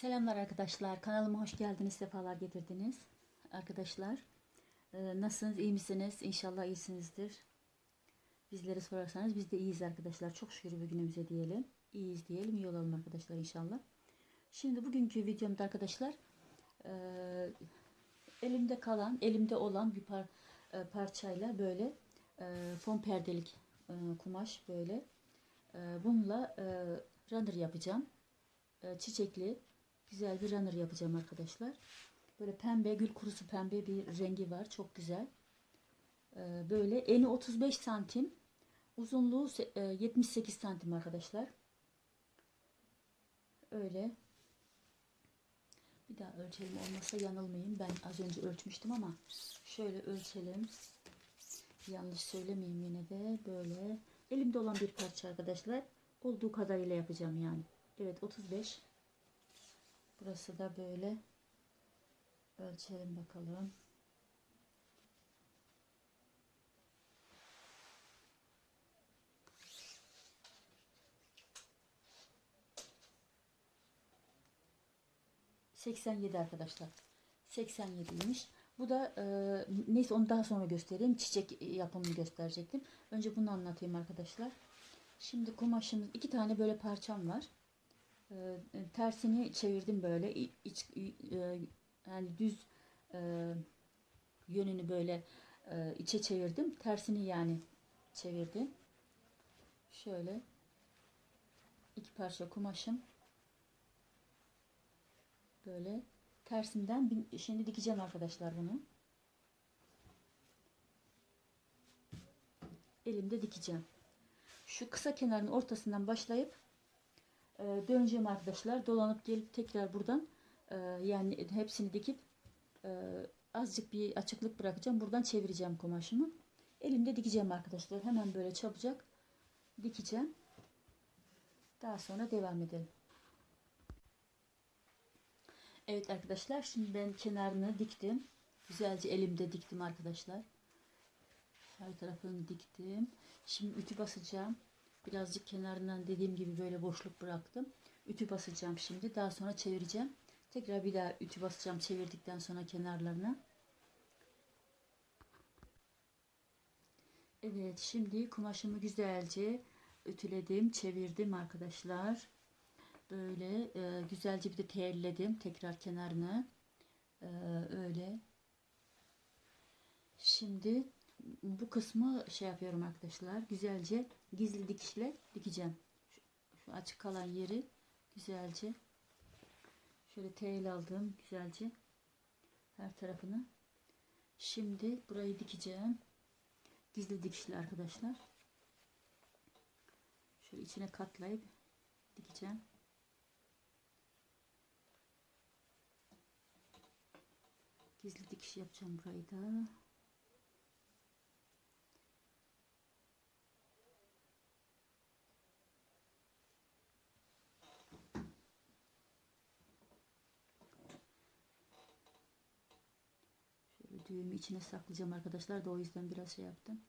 Selamlar arkadaşlar. Kanalıma hoş geldiniz. Sefalar getirdiniz. Arkadaşlar e, nasılsınız? iyi misiniz? İnşallah iyisinizdir. Bizleri sorarsanız biz de iyiyiz arkadaşlar. Çok şükür bugünümüze diyelim. İyiyiz diyelim. iyi olalım arkadaşlar inşallah. Şimdi bugünkü videomda arkadaşlar e, elimde kalan, elimde olan bir par, e, parçayla böyle e, fon perdelik kumaş böyle bununla runner yapacağım. Çiçekli güzel bir runner yapacağım arkadaşlar. Böyle pembe, gül kurusu pembe bir rengi var. Çok güzel. E, böyle eni 35 santim. Uzunluğu se- e, 78 santim arkadaşlar. Öyle. Bir daha ölçelim olmasa yanılmayayım. Ben az önce ölçmüştüm ama şöyle ölçelim. Yanlış söylemeyeyim yine de böyle. Elimde olan bir parça arkadaşlar. Olduğu kadarıyla yapacağım yani. Evet 35. Burası da böyle. Ölçelim bakalım. ...87 arkadaşlar. 87'ymiş. Bu da e, neyse onu daha sonra göstereyim. Çiçek yapımını gösterecektim. Önce bunu anlatayım arkadaşlar. Şimdi kumaşımız iki tane böyle parçam var. E, tersini çevirdim böyle iç e, yani düz e, yönünü böyle e, içe çevirdim. Tersini yani çevirdim. Şöyle iki parça kumaşım böyle tersinden şimdi dikeceğim arkadaşlar bunu. Elimde dikeceğim. Şu kısa kenarın ortasından başlayıp e, döneceğim arkadaşlar. Dolanıp gelip tekrar buradan e, yani hepsini dikip e, azıcık bir açıklık bırakacağım. Buradan çevireceğim kumaşımı. Elimde dikeceğim arkadaşlar. Hemen böyle çabucak dikeceğim. Daha sonra devam edelim. Evet arkadaşlar şimdi ben kenarını diktim. Güzelce elimde diktim arkadaşlar. Her tarafını diktim. Şimdi ütü basacağım. Birazcık kenarından dediğim gibi böyle boşluk bıraktım. Ütü basacağım şimdi. Daha sonra çevireceğim. Tekrar bir daha ütü basacağım çevirdikten sonra kenarlarına. Evet şimdi kumaşımı güzelce ütüledim, çevirdim arkadaşlar. Böyle e, güzelce bir de terledim tekrar kenarını. E, öyle. Şimdi bu kısmı şey yapıyorum arkadaşlar. Güzelce gizli dikişle dikeceğim. Şu, şu açık kalan yeri güzelce şöyle tel aldım güzelce her tarafını. Şimdi burayı dikeceğim. Gizli dikişli arkadaşlar. Şöyle içine katlayıp dikeceğim. Gizli dikiş yapacağım burayı da. Şöyle düğümü içine saklayacağım arkadaşlar da o yüzden biraz şey yaptım.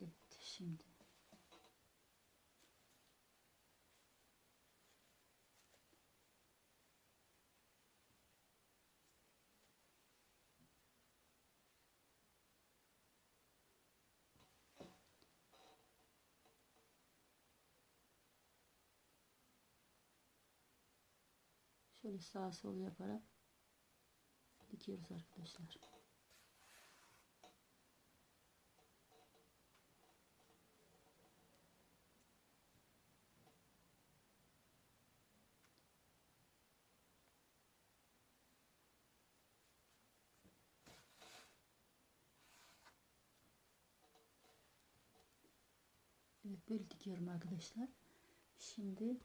Evet şimdi. Şöyle sağ sol yaparak dikiyoruz arkadaşlar. Evet böyle dikiyorum arkadaşlar. Şimdi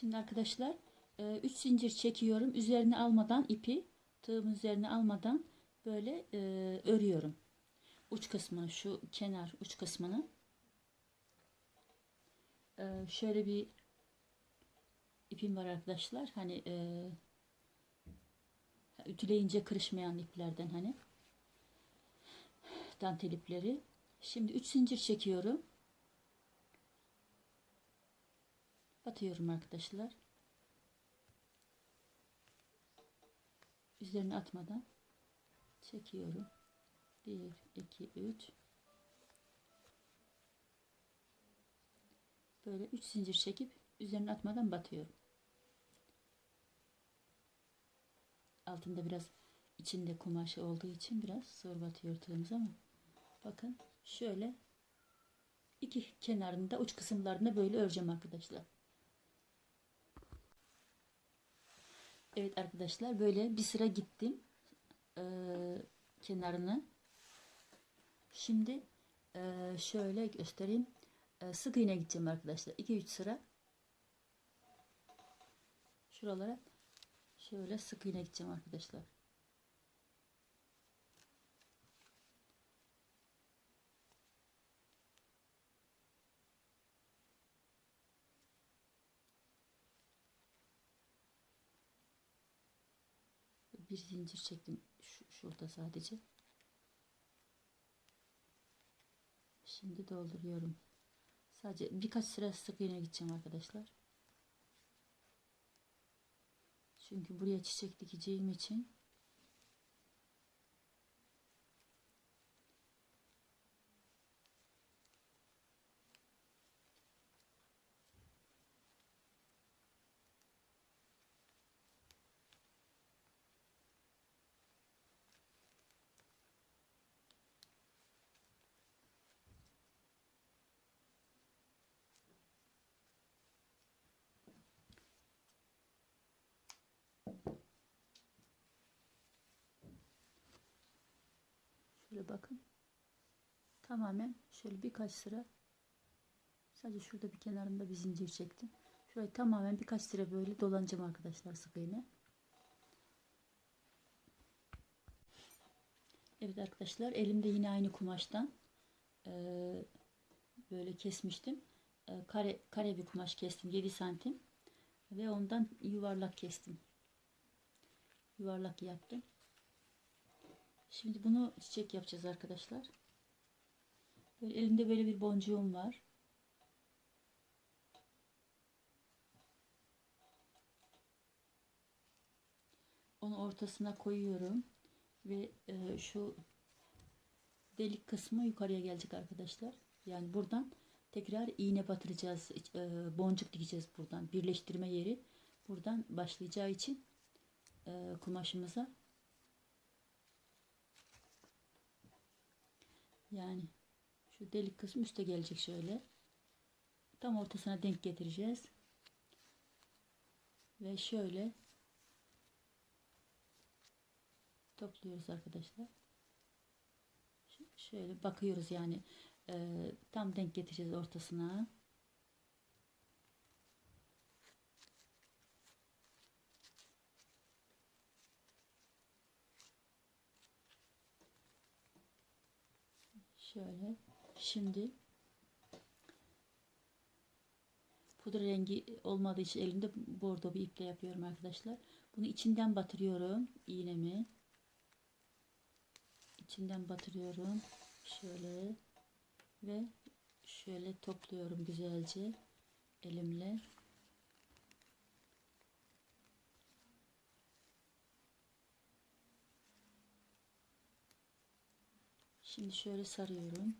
Şimdi arkadaşlar 3 zincir çekiyorum. Üzerine almadan ipi tığımın üzerine almadan böyle e, örüyorum. Uç kısmını şu kenar uç kısmını E, şöyle bir ipim var arkadaşlar. Hani e, ütüleyince kırışmayan iplerden hani. Dantel ipleri. Şimdi 3 zincir çekiyorum. Batıyorum arkadaşlar. Üzerine atmadan çekiyorum. 1 2 3 Böyle 3 zincir çekip üzerine atmadan batıyorum. Altında biraz içinde kumaşı olduğu için biraz zor batıyor tığımız ama bakın şöyle iki kenarında uç kısımlarında böyle öreceğim arkadaşlar. Evet arkadaşlar böyle bir sıra gittim ee, kenarını. Şimdi e, şöyle göstereyim. E, sık iğne gideceğim arkadaşlar. 2-3 sıra şuralara şöyle sık iğne gideceğim arkadaşlar. Bir zincir çektim. Şu, şurada sadece. Şimdi dolduruyorum. Sadece birkaç sıra sık iğne gideceğim arkadaşlar. Çünkü buraya çiçek dikeceğim için Şöyle bakın. Tamamen şöyle birkaç sıra sadece şurada bir kenarında bir zincir çektim. Şurayı tamamen birkaç sıra böyle dolanacağım arkadaşlar sık iğne. Evet arkadaşlar elimde yine aynı kumaştan e, böyle kesmiştim. E, kare, kare bir kumaş kestim 7 santim ve ondan yuvarlak kestim. Yuvarlak yaptım. Şimdi bunu çiçek yapacağız arkadaşlar. Böyle elimde böyle bir boncuğum var. Onu ortasına koyuyorum ve e, şu delik kısmı yukarıya gelecek arkadaşlar. Yani buradan tekrar iğne batıracağız. E, boncuk dikeceğiz buradan. Birleştirme yeri buradan başlayacağı için e, kumaşımıza Yani şu delik kısmı üste gelecek şöyle. Tam ortasına denk getireceğiz. Ve şöyle topluyoruz arkadaşlar. Şöyle bakıyoruz yani e, tam denk getireceğiz ortasına. Şöyle. Şimdi pudra rengi olmadığı için elimde bordo bir iple yapıyorum arkadaşlar. Bunu içinden batırıyorum iğnemi. İçinden batırıyorum. Şöyle ve şöyle topluyorum güzelce elimle. Şimdi şöyle sarıyorum.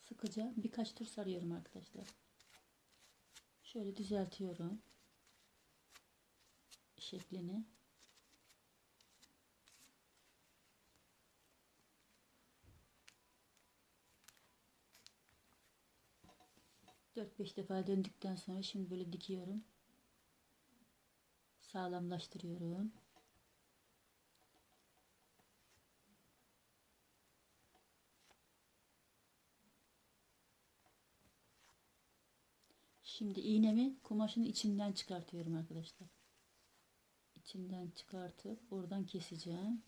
Sıkıca birkaç tur sarıyorum arkadaşlar. Şöyle düzeltiyorum. Şeklini. Dört beş defa döndükten sonra şimdi böyle dikiyorum. Sağlamlaştırıyorum. Şimdi iğnemi kumaşın içinden çıkartıyorum arkadaşlar. İçinden çıkartıp buradan keseceğim.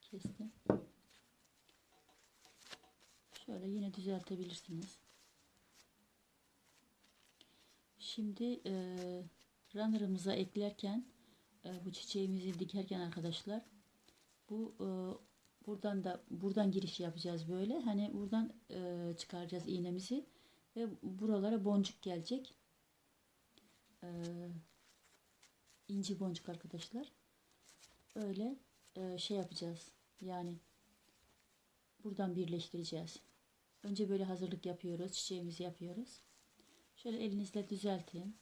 Kestim. yine düzeltebilirsiniz. Şimdi e, runner'ımıza eklerken e, bu çiçeğimizi dikerken arkadaşlar bu e, buradan da buradan giriş yapacağız böyle. Hani buradan e, çıkaracağız iğnemizi ve buralara boncuk gelecek. E, inci boncuk arkadaşlar. Öyle e, şey yapacağız. Yani buradan birleştireceğiz. Önce böyle hazırlık yapıyoruz. Çiçeğimizi yapıyoruz. Şöyle elinizle düzeltin.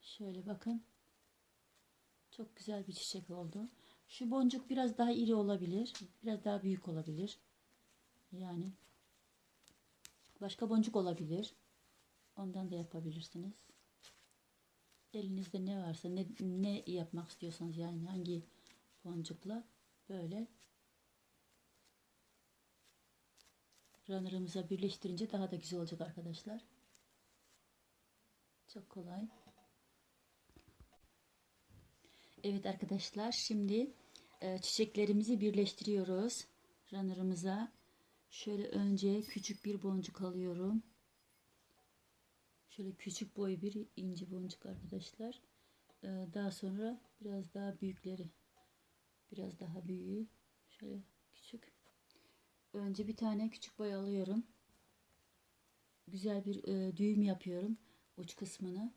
Şöyle bakın. Çok güzel bir çiçek oldu. Şu boncuk biraz daha iri olabilir. Biraz daha büyük olabilir. Yani başka boncuk olabilir. Ondan da yapabilirsiniz. Elinizde ne varsa ne, ne yapmak istiyorsanız yani hangi boncukla böyle runner'ımıza birleştirince daha da güzel olacak arkadaşlar. Çok kolay. Evet arkadaşlar şimdi e, çiçeklerimizi birleştiriyoruz. Runner'ımıza şöyle önce küçük bir boncuk alıyorum. Şöyle küçük boy bir inci boncuk arkadaşlar. E, daha sonra biraz daha büyükleri. Biraz daha büyüğü. Şöyle küçük. Önce bir tane küçük boy alıyorum. Güzel bir e, düğüm yapıyorum. Uç kısmını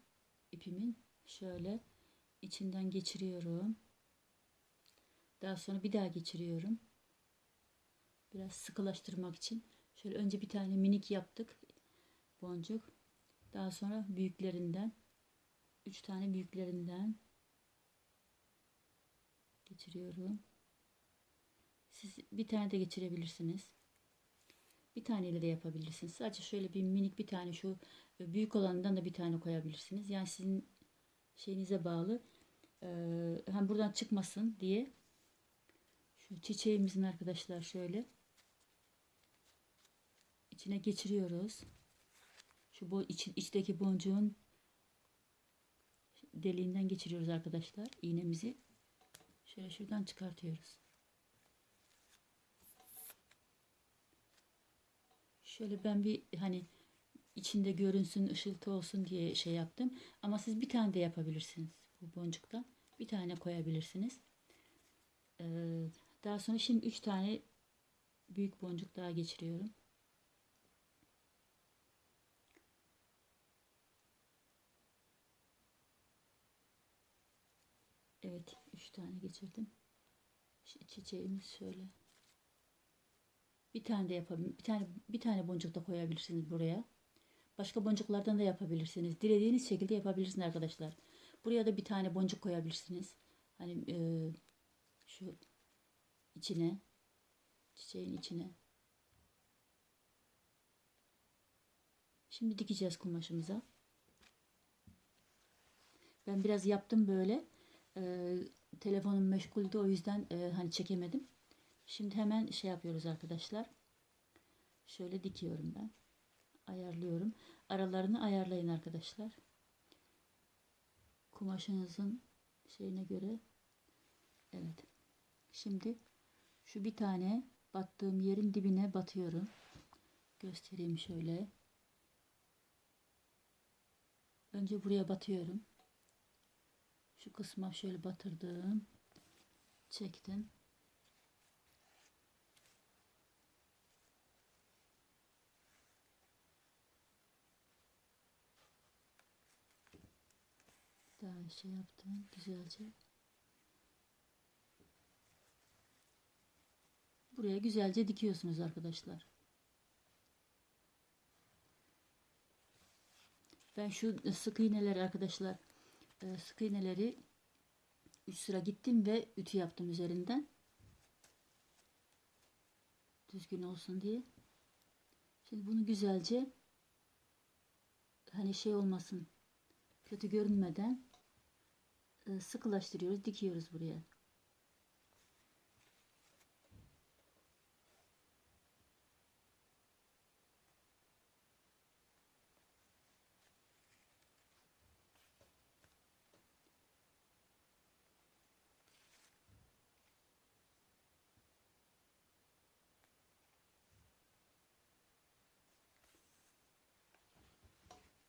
ipimin şöyle içinden geçiriyorum. Daha sonra bir daha geçiriyorum. Biraz sıkılaştırmak için. Şöyle önce bir tane minik yaptık. Boncuk. Daha sonra büyüklerinden. Üç tane büyüklerinden geçiriyorum. Siz bir tane de geçirebilirsiniz. Bir taneyle de yapabilirsiniz. Sadece şöyle bir minik bir tane şu büyük olanından da bir tane koyabilirsiniz. Yani sizin şeyinize bağlı. Ee, hem buradan çıkmasın diye şu çiçeğimizin arkadaşlar şöyle içine geçiriyoruz. Şu bu iç, içteki boncuğun deliğinden geçiriyoruz arkadaşlar iğnemizi. Şöyle şuradan çıkartıyoruz. Şöyle ben bir hani içinde görünsün, ışıltı olsun diye şey yaptım. Ama siz bir tane de yapabilirsiniz bu boncuktan. Bir tane koyabilirsiniz. Ee, daha sonra şimdi üç tane büyük boncuk daha geçiriyorum. Evet, üç tane geçirdim. Çiçeğimiz şöyle. Bir tane de yapabilir. Bir tane bir tane boncuk da koyabilirsiniz buraya. Başka boncuklardan da yapabilirsiniz. Dilediğiniz şekilde yapabilirsiniz arkadaşlar. Buraya da bir tane boncuk koyabilirsiniz. Hani e, şu içine çiçeğin içine. Şimdi dikeceğiz kumaşımıza. Ben biraz yaptım böyle. E, telefonum meşguldü o yüzden e, hani çekemedim. Şimdi hemen şey yapıyoruz arkadaşlar. Şöyle dikiyorum ben. Ayarlıyorum. Aralarını ayarlayın arkadaşlar. Kumaşınızın şeyine göre. Evet. Şimdi şu bir tane battığım yerin dibine batıyorum. Göstereyim şöyle. Önce buraya batıyorum. Şu kısma şöyle batırdım. Çektim. Daha şey yaptım güzelce. Buraya güzelce dikiyorsunuz arkadaşlar. Ben şu sık iğneleri arkadaşlar e, sık iğneleri 3 sıra gittim ve ütü yaptım üzerinden. Düzgün olsun diye. Şimdi bunu güzelce hani şey olmasın kötü görünmeden e, e, sıkılaştırıyoruz, dikiyoruz buraya.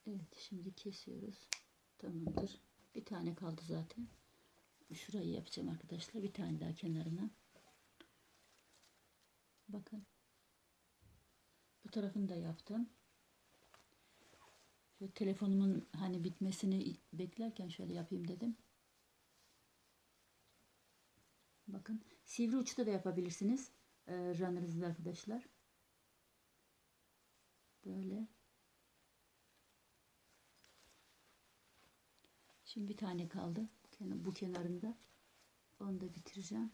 Evet şimdi kesiyoruz. Tamamdır. Bir tane kaldı zaten. Şurayı yapacağım arkadaşlar. Bir tane daha kenarına. Bakın. Bu tarafını da yaptım. Şöyle telefonumun hani bitmesini beklerken şöyle yapayım dedim. Bakın sivri uçta da yapabilirsiniz. E, runner'ınızda arkadaşlar. Böyle. Şimdi bir tane kaldı. Bu kenarında. Onu da bitireceğim.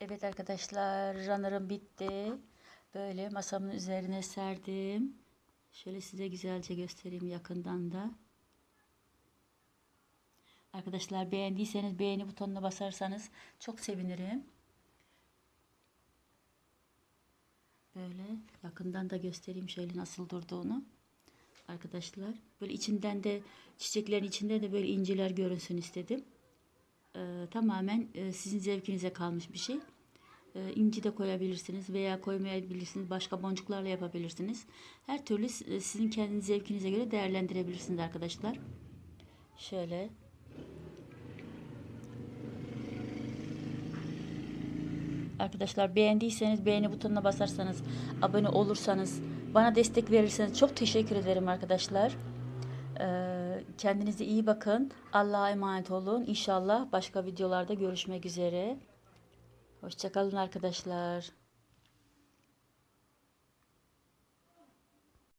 Evet arkadaşlar runner'ım bitti. Böyle masamın üzerine serdim. Şöyle size güzelce göstereyim yakından da. Arkadaşlar beğendiyseniz beğeni butonuna basarsanız çok sevinirim. Böyle yakından da göstereyim şöyle nasıl durduğunu. Arkadaşlar böyle içinden de çiçeklerin içinde de böyle inciler görünsün istedim. Ee, tamamen e, sizin zevkinize kalmış bir şey. Ee, inci de koyabilirsiniz veya koymayabilirsiniz. Başka boncuklarla yapabilirsiniz. Her türlü e, sizin kendi zevkinize göre değerlendirebilirsiniz arkadaşlar. Şöyle Arkadaşlar beğendiyseniz beğeni butonuna basarsanız, abone olursanız, bana destek verirseniz çok teşekkür ederim arkadaşlar. Ee, kendinize iyi bakın. Allah'a emanet olun. İnşallah başka videolarda görüşmek üzere. Hoşçakalın arkadaşlar.